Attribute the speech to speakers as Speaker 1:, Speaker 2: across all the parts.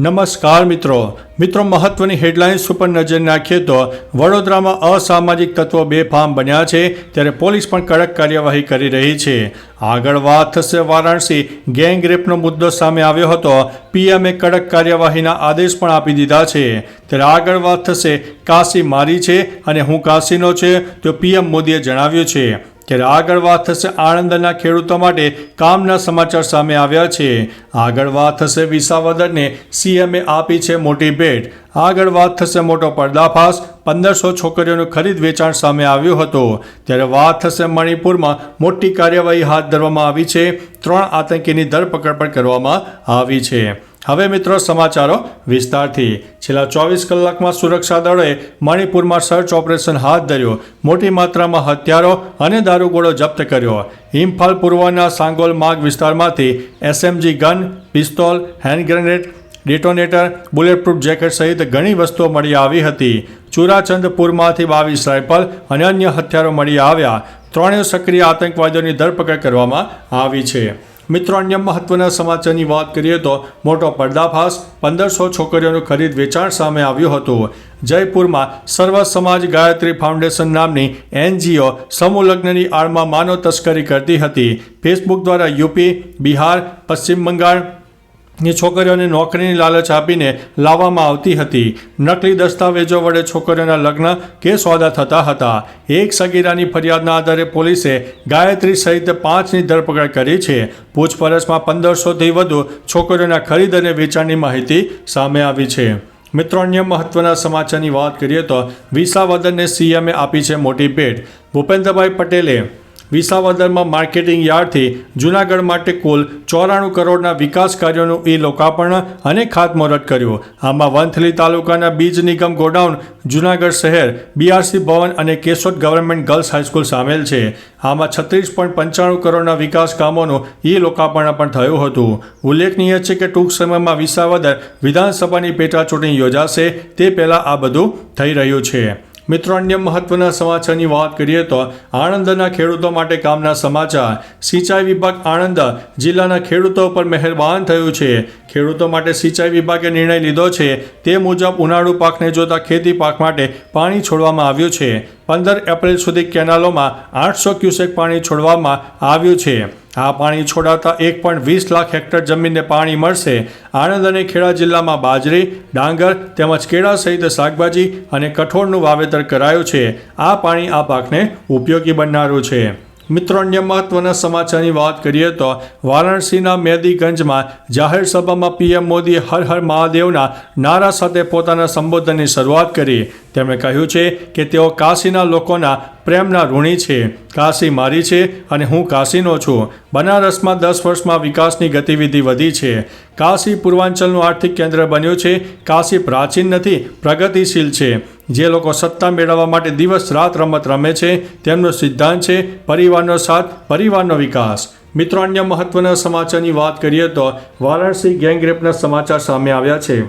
Speaker 1: નમસ્કાર મિત્રો. મિત્રો, મહત્વની હેડલાઇન્સ ઉપર નજર નાખીએ તો વડોદરામાં અસામાજિક તત્વો બેફામ બન્યા છે, ત્યારે પોલીસ પણ કડક કાર્યવાહી કરી રહી છે. આગળ વાત થશે વારાણસી. ગેંગ રેપનો મુદ્દો સામે આવ્યો હતો. પીએમએ કડક કાર્યવાહીના આદેશ પણ આપી દીધા છે. ત્યારે આગળ વાત થશે કાશી મારી છે અને હું કાશીનો છે, તો પીએમ મોદીએ જણાવ્યું છે. ત્યારે આગળ વાત થશે આણંદના ખેડૂતો માટે કામના સમાચાર સામે આવ્યા છે. આગળ વાત થશે વિસાવદરને સીએમએ આપી છે મોટી ભેટ. આગળ વાત થશે મોટો પર્દાફાશ. પંદરસો છોકરીઓનું ખરીદ વેચાણ સામે આવ્યું હતું. ત્યારે વાત થશે મણિપુરમાં મોટી કાર્યવાહી હાથ ધરવામાં આવી છે. ત્રણ આતંકીની ધરપકડ પણ કરવામાં આવી છે. હવે મિત્રો સમાચારો વિસ્તારથી. છેલ્લા ચોવીસ કલાકમાં સુરક્ષા દળોએ મણિપુરમાં સર્ચ ઓપરેશન હાથ ધર્યું. મોટી માત્રામાં હથિયારો અને દારૂગોળો જપ્ત કર્યો. ઇમ્ફાલ પૂર્વના સાંગોલ માર્ગ વિસ્તારમાંથી SMG gun, pistol, hand grenade, detonator, bulletproof jacket સહિત ઘણી વસ્તુઓ મળી આવી હતી. ચુરાચંદપુરમાંથી બાવીસ રાઇફલ અને અન્ય હથિયારો મળી આવ્યા. ત્રણેય સક્રિય આતંકવાદીઓની ધરપકડ કરવામાં આવી છે. મિત્રો, અન્ય મહત્વના સમાચારની વાત કરીએ તો મોટો પર્દાફાશ, પંદરસો છોકરીઓનું ખરીદ વેચાણ સામે આવ્યું હતું. જયપુરમાં સર્વ સમાજ ગાયત્રી ફાઉન્ડેશન નામની એનજીઓ સમૂહ લગ્નની આડમાં માનવ તસ્કરી કરતી હતી. ફેસબુક દ્વારા યુપી, બિહાર, પશ્ચિમ બંગાળ ની છોકરીઓને નોકરીની લાલચ આપીને લાવવામાં આવતી હતી. નકલી દસ્તાવેજો વડે છોકરીઓના લગ્ન કે સોદા થતા હતા. એક સગીરાની ફરિયાદના આધારે પોલીસે ગાયત્રી સહિત પાંચની ધરપકડ કરી છે. પૂછપરછમાં પંદરસોથી વધુ છોકરીઓના ખરીદ અને વેચાણની માહિતી સામે આવી છે. મિત્રો, અન્ય મહત્વના સમાચારની વાત કરીએ તો વિસાવદનને સીએમએ આપી છે મોટી ભેટ. ભૂપેન્દ્રભાઈ પટેલે વિસાવદરમાં માર્કેટિંગ યાર્ડથી જૂનાગઢ માટે કુલ ચોરાણું કરોડના વિકાસ કાર્યોનું ઈ લોકાર્પણ અને ખાતમુહૂર્ત કર્યું. આમાં વંથલી તાલુકાના બીજ નિગમ ગોડાઉન, જૂનાગઢ શહેર, બીઆરસી ભવન અને કેશોદ ગવર્મેન્ટ ગર્લ્સ હાઈસ્કૂલ સામેલ છે. આમાં છત્રીસ પોઈન્ટ પંચાણું કરોડના વિકાસ કામોનું ઈ લોકાર્પણ પણ થયું હતું. ઉલ્લેખનીય છે કે ટૂંક સમયમાં વિસાવદર વિધાનસભાની પેટા ચૂંટણી યોજાશે. તે પહેલાં આ બધું થઈ રહ્યું છે. મિત્રો, અન્ય મહત્વના સમાચારની વાત કરીએ તો આણંદના ખેડૂતો માટે કામના સમાચાર. સિંચાઈ વિભાગ આણંદ જિલ્લાના ખેડૂતો પર મહેરબાન થયું છે. ખેડૂતો માટે સિંચાઈ વિભાગે નિર્ણય લીધો છે. તે મુજબ ઉનાળુ પાકને જોતા ખેતી પાક માટે પાણી છોડવામાં આવ્યું છે. પંદર એપ્રિલ સુધી કેનાલોમાં આઠસો ક્યુસેક પાણી છોડવામાં આવ્યું છે. આ પાણી છોડાતા એક પોઈન્ટ વીસ લાખ હેક્ટર જમીનને પાણી મળશે. આણંદ અને ખેડા જિલ્લામાં બાજરી, ડાંગર તેમજ કેળા સહિત શાકભાજી અને કઠોળનું વાવેતર કરાયું છે. આ પાણી આ પાકને ઉપયોગી બનનારું છે. મિત્રો, અન્ય મહત્વના સમાચારની વાત કરીએ તો વારાણસીના મેદીગંજમાં જાહેર સભામાં પીએમ મોદીએ હર હર મહાદેવના નારા સાથે પોતાના સંબોધનની શરૂઆત કરી. તેમણે કહ્યું છે કે તેઓ કાશીના લોકોના પ્રેમના ઋણી છે. કાશી મારી છે અને હું કાશીનો છું. બનારસમાં દસ વર્ષમાં વિકાસની ગતિવિધિ વધી છે. કાશી પૂર્વાંચલનું આર્થિક કેન્દ્ર બન્યું છે. કાશી પ્રાચીન નથી, પ્રગતિશીલ છે. જે લોકો સત્તા મેળવવા માટે દિવસ રાત રમત રમે છે, તેમનો સિદ્ધાંત છે, પરિવારનો સાથ, પરિવારનો વિકાસ. મિત્રો, અન્ય મહત્વના સમાચારની વાત કરીએ તો વારાણસી ગેંગરેપના સમાચાર સામે આવ્યા છે.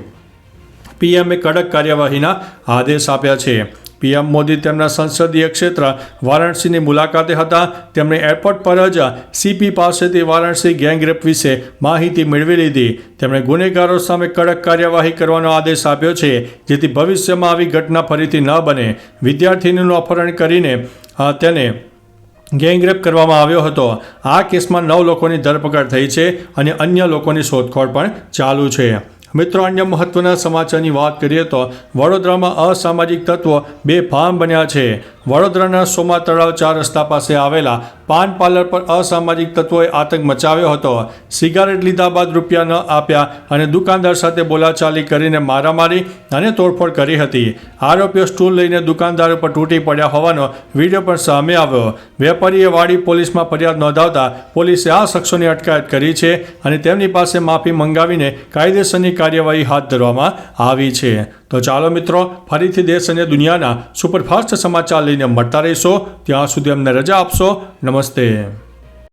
Speaker 1: પીએમએ કડક કાર્યવાહીના આદેશ આપ્યા છે. પીએમ મોદી તેમના સંસદીય ક્ષેત્ર વારાણસીની મુલાકાતે હતા. તેમણે એરપોર્ટ પર જ સીપી પાસેથી વારાણસી ગેંગરેપ વિશે માહિતી મેળવી લીધી. તેમણે ગુનેગારો સામે કડક કાર્યવાહી કરવાનો આદેશ આપ્યો છે, જેથી ભવિષ્યમાં આવી ઘટના ફરીથી ન બને. વિદ્યાર્થીનીનું અપહરણ કરીને તેને ગેંગરેપ કરવામાં આવ્યો હતો. આ કેસમાં નવ લોકોની ધરપકડ થઈ છે અને અન્ય લોકોની શોધખોળ પણ ચાલુ છે. મિત્રો અન્ય મહત્વના સમાચારની વાત કરીએ તો વડોદરામાં અસામાજિક તત્વો બે ફાર્મ બન્યા છે. વડોદરાના સોમા તળાવ ચાર રસ્તા પાસે આવેલા પાન પાર્લર પર અસામાજિક તત્વોએ આતંક મચાવ્યો હતો. સિગારેટ લીધા બાદ રૂપિયા ન આપ્યા અને દુકાનદાર સાથે બોલાચાલી કરીને મારામારી અને તોડફોડ કરી હતી. આરોપીઓ સ્ટૂલ લઈને દુકાનદાર ઉપર તૂટી પડ્યા હોવાનો વીડિયો પણ સામે આવ્યો. વેપારીએ વાડી પોલીસમાં ફરિયાદ નોંધાવતા પોલીસે આ શખ્સોની અટકાયત કરી છે અને તેમની પાસે માફી મંગાવીને કાયદેસરની કાર્યવાહી હાથ ધરવામાં આવી છે. તો ચાલો મિત્રો, ફરીથી દેશ અને દુનિયાના સુપરફાસ્ટ સમાચાર લઈને મળતા રહીશો. ત્યાં સુધી અમને રજા આપશો. નમસ્તે.